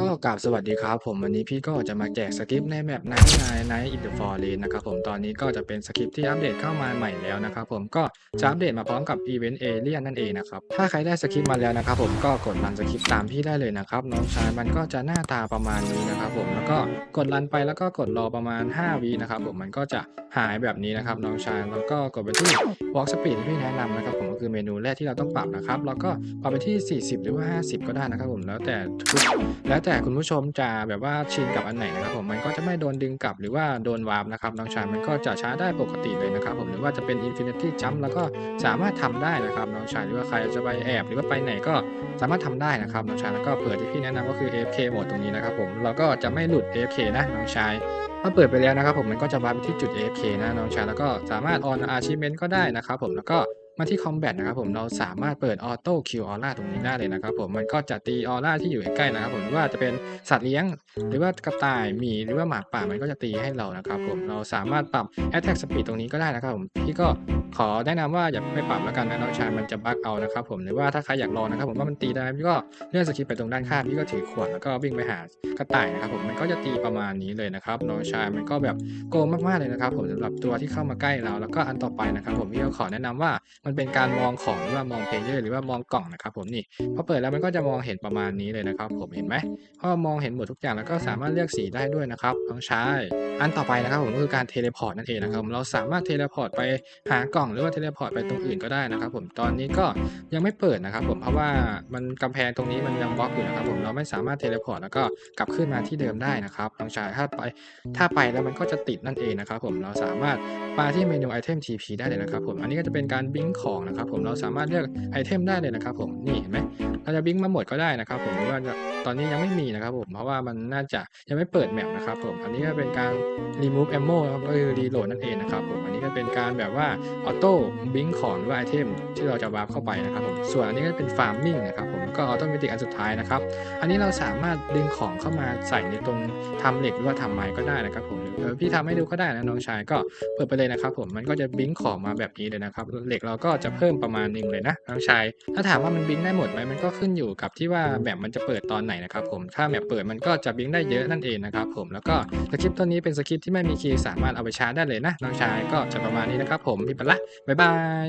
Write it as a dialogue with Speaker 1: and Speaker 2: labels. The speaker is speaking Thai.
Speaker 1: ก็กราบสวัสดีครับผมวันนี้พี่ก็จะมาแจกสคริปต์ในแมปไนท์ไนท์ไนท์อินเดอะฟอร์เรนนะครับผมตอนนี้ก็จะเป็นสคริปต์ที่อัปเดตเข้ามาใหม่แล้วนะครับผมก็จะอัปเดตมาพร้อมกับอีเวนต์เอเลียนนั่นเองนะครับถ้าใครได้สคริปต์มาแล้วนะครับผมก็กดรันสคริปต์ตามพี่ได้เลยนะครับน้องชายมันก็จะหน้าตาประมาณนี้นะครับผมแล้วก็กดรันไปแล้วก็กดรอประมาณ 5วินะครับผมมันก็จะหายแบบนี้นะครับน้องชายแล้วก็กดไปที่ Walk Speed ที่พี่แนะนำนะครับผมก็คือเมนูแรกที่เราต้องปรับนะครับแล้วก็ปรับไปที่ 40 หรือว่า 50 ก็ได้นะครับผมแล้วแต่ทุกแล้วแล้วแต่คุณผู้ชมจะแบบว่าชินกับอันไหนนะครับผมมันก็จะไม่โดนดึงกลับหรือว่าโดนวาร์ปนะครับน้องชายมันก็จะช้าได้ปกติเลยนะครับผมหรือว่าจะเป็น Infinity Jump แล้วก็สามารถทำได้นะครับน้องชายหรือว่าใครจะไปแอบหรือว่าไปไหนก็สามารถทำได้นะครับน้องชายแล้วก็เปิดที่พี่แนะนำก็คือ AFK โหมดตรงนี้นะครับผมเราก็จะไม่หลุด AFK นะน้องชายถ้าเปิดไปแล้วนะครับผมมันก็จะวาร์ปไปที่จุด AFK นะน้องชายแล้วก็สามารถ on achievement ก็ได้นะครับผมแล้วก็ มาที่ Combat นะครับผมเราสามารถเปิด Auto Kill Aura ตรงนี้ได้เลยนะครับผมมันก็จะตีออร่าที่อยู่ใกล้ๆนะครับผมว่าจะเป็นสัตว์เลี้ยง หรือว่ากระต่ายหมีหรือว่าหมาป่ามันก็จะตีให้เรานะครับผมเราสามารถปรับ Attack Speed ตรงนี้ก็ได้นะครับผมพี่ก็ขอแนะนำว่าอย่าไม่ปรับแล้วกันนะน้องชายมันจะบั๊กเอานะครับผมหรือว่าถ้าใครอยากลองนะครับผมว่ามันตีได้พี่ก็เลื่อนสกิปไปตรงด้านข้างพี่ก็ถือขวดแล้วก็วิ่งไปหากระต่ายนะครับผมมันก็จะตีประมาณนี้เลยนะครับน้องชายมันก็แบบโกงมากๆเลยนะครับผมสำหรับตัวที่เข้ามาใกล้เราแล้วก็อันต่อไปนะครับผมพี่ก็ขอแนะนำว่ามันเป็นการมองของหรือว่ามองเพลเยอร์หรือว่ามองกล่องนะครับผมนี่พอเปิดแล้วมันก็จะมองเห็นประมาณนี้เลยนะครับ ผมเห็นไหมพอมองเห็นหมดทุกอย่างแล้วก็สามารถเลือกสีได้ด้วยนะครับน้องชายอันต่อไปนะครับผมก็คือการเทเลพอร์ตนั่นเองนะครับเราสามารถเทเลพอร์ตไปหากล่องหรือว่าเทเลพอร์ตไปตรงอื่นก็ได้นะครับ ผมตอนนี้ก็ยังไม่เปิดนะครับ ผมเพราะว่ามันกำแพงตรงนี้มันยังบล็อกอยู่นะครับ ผมเราไม่สามารถเทเลพอร์ตแล้วก็กลับขึ้นมาที่เดิมได้นะครับน้องชายถ้าไปถ้าไปแล้วมันก็จะติดนั่นเองนะครับ ผมเราสามารถมาที่เมนูไอเทม TP ได้เลยนะครับ ผมอันนี้ก็จะเป็นการบิงของนะครับผมเราสามารถเลือกไอเทมได้เลยนะครับผมนี่เห็นไหมเราจะบิงมาหมดก็ได้นะครับผมหรือว่าตอนนี้ยังไม่มีนะครับผมเพราะว่ามันน่าจะยังไม่เปิดแมปนะครับผมอันนี้ก็เป็นการ remove ammo นะครับก็คือ reload นั่นเองนะครับผมอันนี้ก็เป็นการแบบว่าออโต้บิงของหรือว่าไอเทมที่เราจะวาร์ปเข้าไปนะครับผมส่วนอันนี้ก็เป็น farming นะครับผมก็ออโตเมติกอันสุดท้ายนะครับอันนี้เราสามารถดึงของเข้ามาใส่ในตรงทำเหล็กหรือว่าทำไม้ก็ได้นะครับผมหรือพี่ทำให้ดูก็ได้นะน้องชายก็เปิดไปเลยนะครับผมมันก็จะบิงของมาแบบนี้เลยนะครับเหล็กเราก็็จะเพิ่มประมาณหนึ่งเลยนะน้องชาย ถ้าถามว่ามันบิงได้หมดไหมมันก็ขึ้นอยู่กับที่ว่าแมปมันจะเปิดตอนไหนนะครับผม ถ้าแมปเปิดมันก็จะบิงได้เยอะนั่นเองนะครับผม แล้วก็สคริปต์ตัวนี้เป็นสคริปต์ที่ไม่มีคีย์สามารถเอาไปชาร์จได้เลยนะน้องชายก็จะประมาณนี้นะครับผมพี่ปละบ๊ายบาย